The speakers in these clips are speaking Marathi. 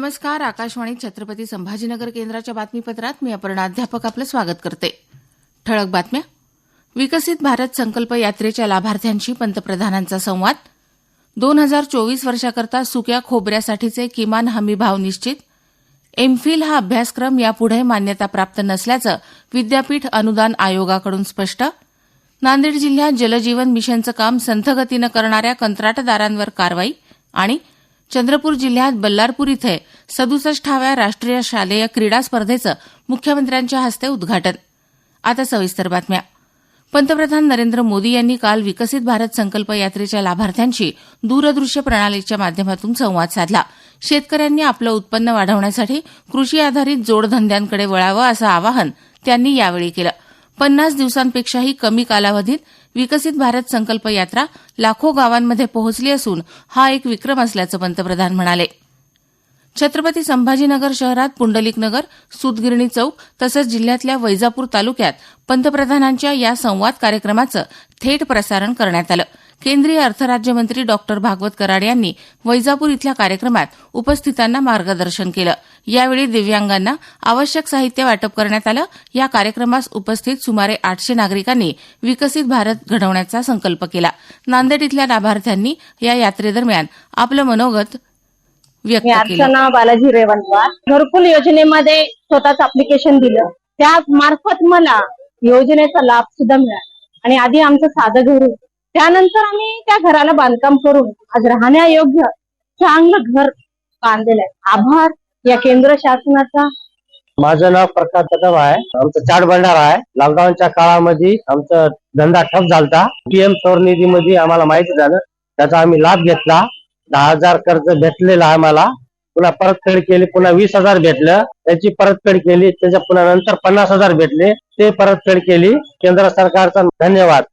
नमस्कार आकाशवाणी छत्रपती संभाजीनगर केंद्राच्या बातमीपत्रात मी अपर्णा अध्यापक आपलं स्वागत करते. ठळक बातम्या. विकसित भारत संकल्प यात्रेच्या लाभार्थ्यांशी पंतप्रधानांचा संवाद. दोन हजार चोवीस वर्षाकरता सुक्या खोबऱ्यासाठीचे किमान हमी भाव निश्चित. एमफिल हा अभ्यासक्रम यापुढे मान्यता प्राप्त नसल्याचं विद्यापीठ अनुदान आयोगाकडून स्पष्ट. नांदेड जिल्ह्यात जलजीवन मिशनचं काम संथगतीनं करणाऱ्या कंत्राटदारांवर कारवाई आणि चंद्रपूर जिल्ह्यात बल्लारपूर इथे सदुसष्टाव्या राष्ट्रीय शालेय क्रीडा स्पर्धेचं मुख्यमंत्र्यांच्या हस्ते उद्घाटन. आता सविस्तर बातम्या. पंतप्रधान नरेंद्र मोदी यांनी काल विकसित भारत संकल्प यात्रेच्या लाभार्थ्यांशी दूरदृश्य प्रणालीच्या माध्यमातून संवाद साधला. शेतकऱ्यांनी आपलं उत्पन्न वाढवण्यासाठी कृषी आधारित जोडधंद्यांकडे वळावं असं आवाहन त्यांनी यावेळी केलं. पन्नास दिवसांपेक्षाही कमी कालावधीत विकसित भारत संकल्प यात्रा लाखो गावांमध्ये पोहोचली असून हा एक विक्रम असल्याचं पंतप्रधान म्हणाले. छत्रपती संभाजीनगर शहरात पुंडलिक नगर सूतगिरणी चौक तसंच जिल्ह्यातल्या वैजापूर तालुक्यात पंतप्रधानांच्या या संवाद कार्यक्रमाचं थेट प्रसारण करण्यात आलं. केंद्रीय अर्थराज्यमंत्री डॉक्टर भागवत कराड यांनी वैजापूर इथल्या कार्यक्रमात उपस्थितांना मार्गदर्शन केलं. यावेळी दिव्यांगांना आवश्यक साहित्य वाटप करण्यात आलं. या कार्यक्रमास उपस्थित सुमारे आठशे नागरिकांनी विकसित भारत घडवण्याचा संकल्प केला. नांदेड इथल्या लाभार्थ्यांनी या यात्रेदरम्यान आपलं मनोगत व्यक्त केलं. बालाजी रेवणकर घरकुल योजनेमध्ये स्वतःच अप्लिकेशन दिलं. त्या मार्फत मला योजनेचा लाभ सुद्धा मिळाला. आणि आधी आमचं साधं घर. त्यानंतर आम्ही त्या घराला बांधकाम करून आज राहण्यायोग्य चांगलं घर बांधलेलं आहे. आभार या केंद्र शासनाचा? माझं नाव प्रकाश कदम आहे. आमचं चाट भंडारा आहे. लॉकडाऊनच्या काळामध्ये आमचा धंदा ठप झालता. पीएम सौर निधीमध्ये आम्हाला माहिती झालं. त्याचा आम्ही लाभ घेतला. दहा हजार कर्ज भेटलेलं आहे आम्हाला. पुन्हा परतफेड केली. पुन्हा वीस हजार भेटलं. त्याची परतफेड केली. त्याच्या पुन्हा नंतर पन्नास हजार भेटले. ते परतफेड केली. केंद्र सरकारचा धन्यवाद.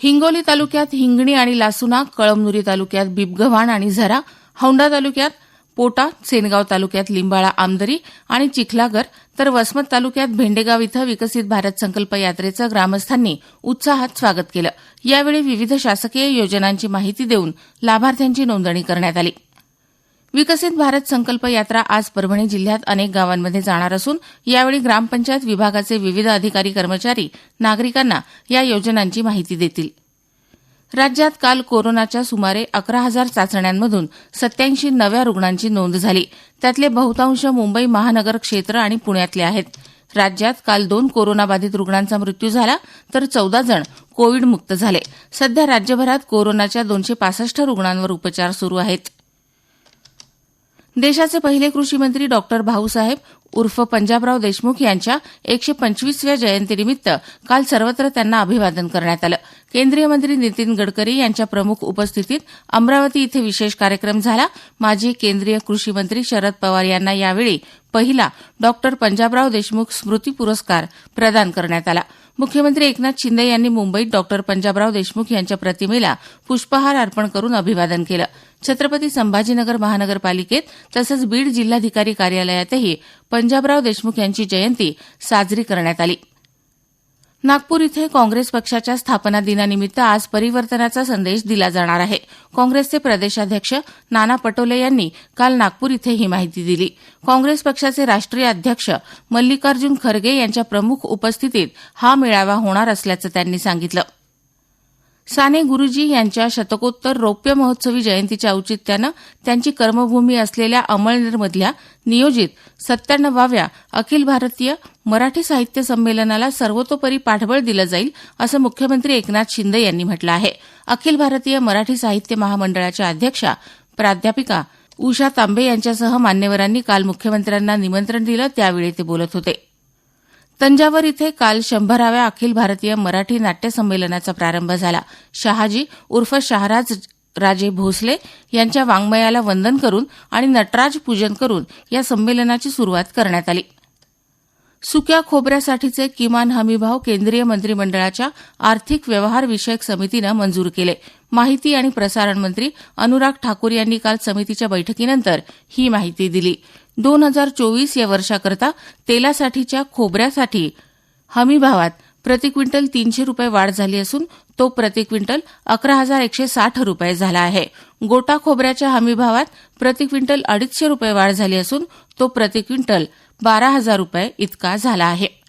हिंगोली तालुक्यात हिंगणी आणि लासुना कळमनुरी तालुक्यात बिबगव्हाण आणि झरा औंढा तालुक्यात पोटा सेनगाव तालुक्यात लिंबाळा आमदरी आणि चिखलागर तर वसमत तालुक्यात भेंडेगाव इथं विकसित भारत संकल्प यात्रेचं ग्रामस्थांनी उत्साहात स्वागत केलं. यावेळी विविध शासकीय योजनांची माहिती देऊन लाभार्थ्यांची नोंदणी करण्यात आली. विकसित भारत संकल्प यात्रा आज परभणी जिल्ह्यात अनेक गावांमध्ये जाणार असून यावेळी ग्रामपंचायत विभागाचे विविध अधिकारी कर्मचारी नागरिकांना या योजनांची माहिती देतील. राज्यात काल कोरोनाच्या सुमारे अकरा हजार चाचण्यांमधून सत्याऐंशी नव्या रुग्णांची नोंद झाली. त्यातले बहुतांश मुंबई महानगर क्षेत्र आणि पुण्यातले आहेत. राज्यात काल दोन कोरोनाबाधित रुग्णांचा मृत्यू झाला तर चौदा जण कोविडमुक्त झाले. सध्या राज्यभरात कोरोनाच्या दोनशे पासष्ट रुग्णांवर उपचार सुरू आहेत. देशाचे पहिले कृषी मंत्री डॉक्टर भाऊसाहेब उर्फ पंजाबराव देशमुख यांच्या एकशे पंचवीसव्या जयंतीनिमित्त काल सर्वत्र त्यांना अभिवादन करण्यात आलं. केंद्रीय मंत्री नितीन गडकरी यांच्या प्रमुख उपस्थितीत अमरावती इथे विशेष कार्यक्रम झाला. माजी केंद्रीय कृषी मंत्री शरद पवार यांना यावेळी पहिला डॉक्टर पंजाबराव देशमुख स्मृती पुरस्कार प्रदान करण्यात आला. मुख्यमंत्री एकनाथ शिंदे यांनी मुंबईत डॉक्टर पंजाबराव देशमुख यांच्या प्रतिमेला पुष्पहार अर्पण करून अभिवादन केलं. छत्रपती संभाजीनगर महानगरपालिकेत तसंच बीड जिल्हाधिकारी कार्यालयातही पंजाबराव देशमुख यांची जयंती साजरी करण्यात आली. नागपूर इथे काँग्रेस पक्षाच्या स्थापना दिनानिमित्त आज परिवर्तनाचा संदेश दिला जाणार आहे. काँग्रेसचे प्रदेशाध्यक्ष नाना पटोले यांनी काल नागपूर इथे ही माहिती दिली. काँग्रेस पक्षाचे राष्ट्रीय अध्यक्ष मल्लिकार्जुन खरगे यांच्या प्रमुख उपस्थितीत हा मेळावा होणार असल्याचं त्यांनी सांगितलं. साने गुरुजी यांच्या शतकोत्तर रौप्य महोत्सवी जयंतीच्या औचित्यानं त्यांची कर्मभूमी असलेल्या अमळनेरमधल्या नियोजित सत्त्याण्णवाव्या अखिल भारतीय मराठी साहित्य संमेलनाला सर्वतोपरी पाठबळ दिलं जाईल असं मुख्यमंत्री एकनाथ शिंदे यांनी म्हटलं आहे. अखिल भारतीय मराठी साहित्य महामंडळाच्या अध्यक्षा प्राध्यापिका उषा तांबे यांच्यासह मान्यवरांनी काल मुख्यमंत्र्यांना निमंत्रण दिलं त्यावेळी ते बोलत होते. तंजावर इथे काल शंभराव्या अखिल भारतीय मराठी नाट्य संमेलनाचा प्रारंभ झाला. शहाजी उर्फ शहाराज राजे भोसले यांच्या वाङ्मयाला वंदन करून आणि नटराज पूजन करून या संमेलनाची सुरुवात करण्यात आली. सुक्या खोबऱ्यासाठीचे किमान हमीभाव केंद्रीय मंत्रिमंडळाच्या आर्थिक व्यवहार विषयक समितीनं मंजूर केले. माहिती आणि प्रसारण मंत्री अनुराग ठाकूर यांनी काल समितीच्या बैठकीनंतर ही माहिती दिली. दोन हजार चोवीस या वर्षाकरता तेलासाठीच्या खोबऱ्यासाठी हमीभावात प्रति क्विंटल तीनशे रुपये वाढ झाली असून तो प्रति क्विंटल अकरा हजार एकशे साठ रुपये झाला आहे. गोटा खोबऱ्याच्या हमीभावात प्रति क्विंटल अडीचशे रुपये वाढ झाली असून तो प्रति क्विंटल बारा हजार रुपये इतका झाला आहे.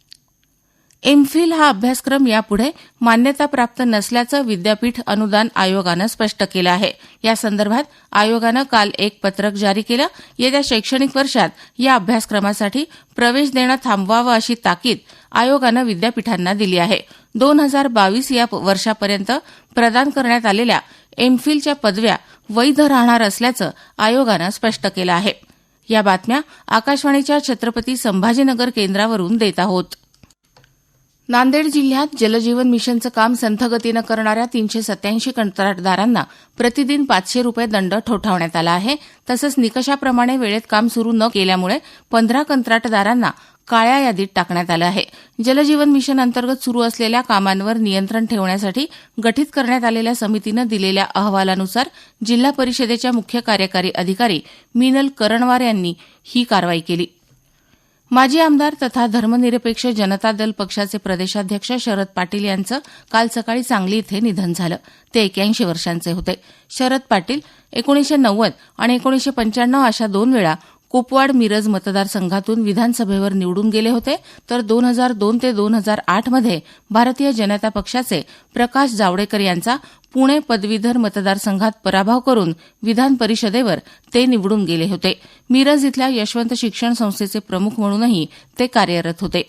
एमफिल हा अभ्यासक्रम यापुढे मान्यताप्राप्त नसल्याचं विद्यापीठ अनुदान आयोगानं स्पष्ट केलं आहे. या संदर्भात आयोगानं काल एक पत्रक जारी केलं. येत्या शैक्षणिक वर्षात या अभ्यासक्रमासाठी प्रवेश देणं थांबवावं अशी ताकीद आयोगानं विद्यापीठांना दिली आहे. दोन हजार बावीस या वर्षापर्यंत प्रदान करण्यात आलेल्या एमफिलच्या पदव्या वैध राहणार असल्याचं आयोगानं स्पष्ट केलं आहे. या बातम्या आकाशवाणीच्या छत्रपती संभाजीनगर केंद्रावरून देत आहोत. नांदेड जिल्ह्यात जलजीवन मिशनचं काम संथगतीनं करणाऱ्या तीनशे सत्याऐंशी कंत्राटदारांना प्रतिदिन पाचशे रुपये दंड ठोठावण्यात आला आहे. तसंच निकषाप्रमाणे वेळेत काम सुरू न केल्यामुळे पंधरा कंत्राटदारांना काळ्या यादीत टाकण्यात आलं आहे. जलजीवन मिशन अंतर्गत सुरू असलेल्या कामांवर नियंत्रण ठेवण्यासाठी गठीत करण्यात आलेल्या समितीनं दिलेल्या अहवालानुसार जिल्हा परिषदेच्या मुख्य कार्यकारी अधिकारी मिनल करणवार यांनी ही कारवाई केली. माजी आमदार तथा धर्मनिरपेक्ष जनता दल पक्षाचे प्रदेशाध्यक्ष शरद पाटील यांचं काल सकाळी सांगली इथे निधन झालं. ते एक्याऐंशी वर्षांचे होते. शरद पाटील एकोणीशे नव्वद आणि एकोणीशे पंच्याण्णव अशा दोन वेळा कुपवाड मिरज मतदारसंघातून विधानसभेवर निवडून गेले होते तर दोन हजार दोन ते दोन हजार आठमध्ये भारतीय जनता पक्षाचे प्रकाश जावडेकर यांचा पुणे पदवीधर मतदारसंघात पराभव करून विधान परिषदेवर ते निवडून गेले होते. मिरज इथल्या यशवंत शिक्षण संस्थेचे प्रमुख म्हणूनही ते कार्यरत होते.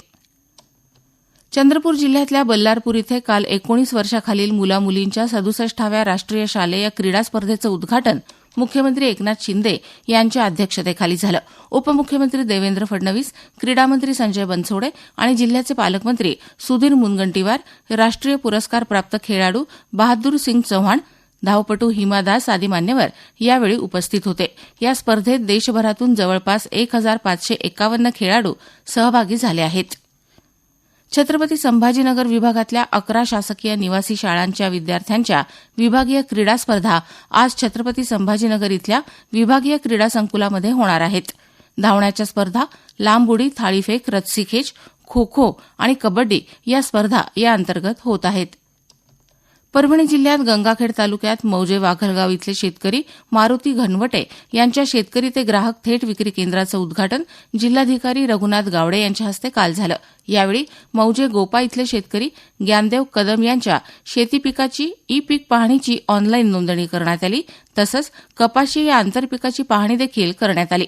चंद्रपूर जिल्ह्यातल्या बल्लारपूर इथे काल एकोणीस वर्षाखालील मुला मुलींच्या सदुसष्टाव्या राष्ट्रीय शालेय क्रीडा स्पर्धेचं उद्घाटन मुख्यमंत्री एकनाथ शिंदे यांच्या अध्यक्षतेखाली झालं. उपमुख्यमंत्री देवेंद्र फडणवीस क्रीडामंत्री संजय बनसोडे आणि जिल्ह्याचे पालकमंत्री सुधीर मुनगंटीवार राष्ट्रीय पुरस्कार प्राप्त खेळाडू बहादूर सिंग चव्हाण धावपटू हिमा दास आदी मान्यवर यावेळी उपस्थित होते. या स्पर्धेत देशभरातून जवळपास एक हजार पाचशे एकावन्न खेळाडू सहभागी झाले आहेत. छत्रपती संभाजीनगर विभागातल्या अकरा शासकीय निवासी शाळांच्या विद्यार्थ्यांच्या विभागीय क्रीडा स्पर्धा आज छत्रपती संभाजीनगर इथल्या विभागीय क्रीडा संकुलामध्ये होणार आहेत. धावण्याच्या स्पर्धा लांब उडी थाळीफेक रस्सीखेच खो खो आणि कबड्डी या स्पर्धा या अंतर्गत होत आहेत. परभणी जिल्ह्यात गंगाखेड तालुक्यात मौजे वाघलगाव इथले शेतकरी मारुती घनवटे यांच्या शेतकरी ते ग्राहक थेट विक्री केंद्राचं उद्घाटन जिल्हाधिकारी रघुनाथ गावडे यांच्या हस्ते काल झालं. यावेळी मौजे गोपा इथले शेतकरी ज्ञानदेव कदम यांच्या शेती पिकाची ई पीक पाहणीची ऑनलाईन नोंदणी करण्यात आली तसंच कपाशी या आंतरपिकाची पाहणी देखील करण्यात आली.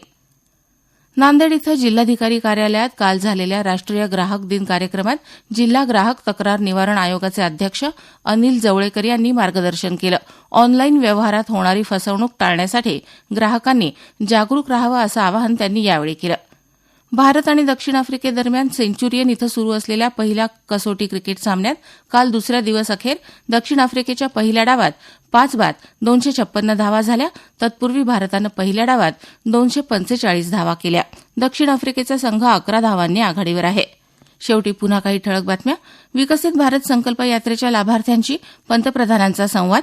नांदेड इथं जिल्हाधिकारी कार्यालयात काल झालेल्या राष्ट्रीय ग्राहक दिन कार्यक्रमात जिल्हा ग्राहक तक्रार निवारण आयोगाचे अध्यक्ष अनिल जवळेकर यांनी मार्गदर्शन केलं. ऑनलाईन व्यवहारात होणारी फसवणूक टाळण्यासाठी ग्राहकांनी जागरूक राहावं असं आवाहन त्यांनी यावेळी केलं. भारत आणि दक्षिण आफ्रिकेदरम्यान सेंचुरियन इथं सुरू असलेल्या पहिल्या कसोटी क्रिकेट सामन्यात काल दुसऱ्या दिवस अखेर दक्षिण आफ्रिकेच्या पहिल्या डावात पाच बाद दोनशे छप्पन्न धावा झाल्या. तत्पूर्वी भारतानं पहिल्या डावात दोनशे पंचेचाळीस धावा केल्या. दक्षिण आफ्रिकेचा संघ अकरा धावांनी आघाडीवर आहे. शेवटी पुन्हा काही ठळक बातम्या. विकसित भारत संकल्प यात्रेच्या लाभार्थ्यांशी पंतप्रधानांचा संवाद.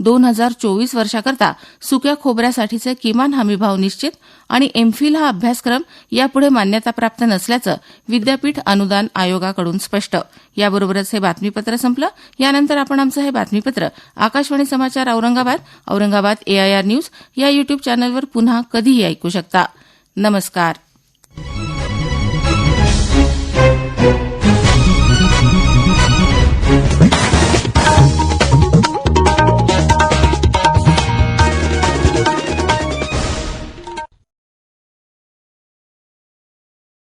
दोन हजार चोवीस वर्षाकरता सुक्या खोबऱ्यासाठीचे किमान हमीभाव निश्चित आणि एमफिल हा अभ्यासक्रम यापुढे मान्यताप्राप्त नसल्याचं विद्यापीठ अनुदान आयोगाकडून स्पष्ट. याबरोबरच हे बातमीपत्र संपलं. यानंतर आपण आमचं हे बातमीपत्र आकाशवाणी समाचार औरंगाबाद औरंगाबाद एआयआर न्यूज या युट्यूब चॅनलवर पुन्हा कधीही ऐकू शकता. नमस्कार.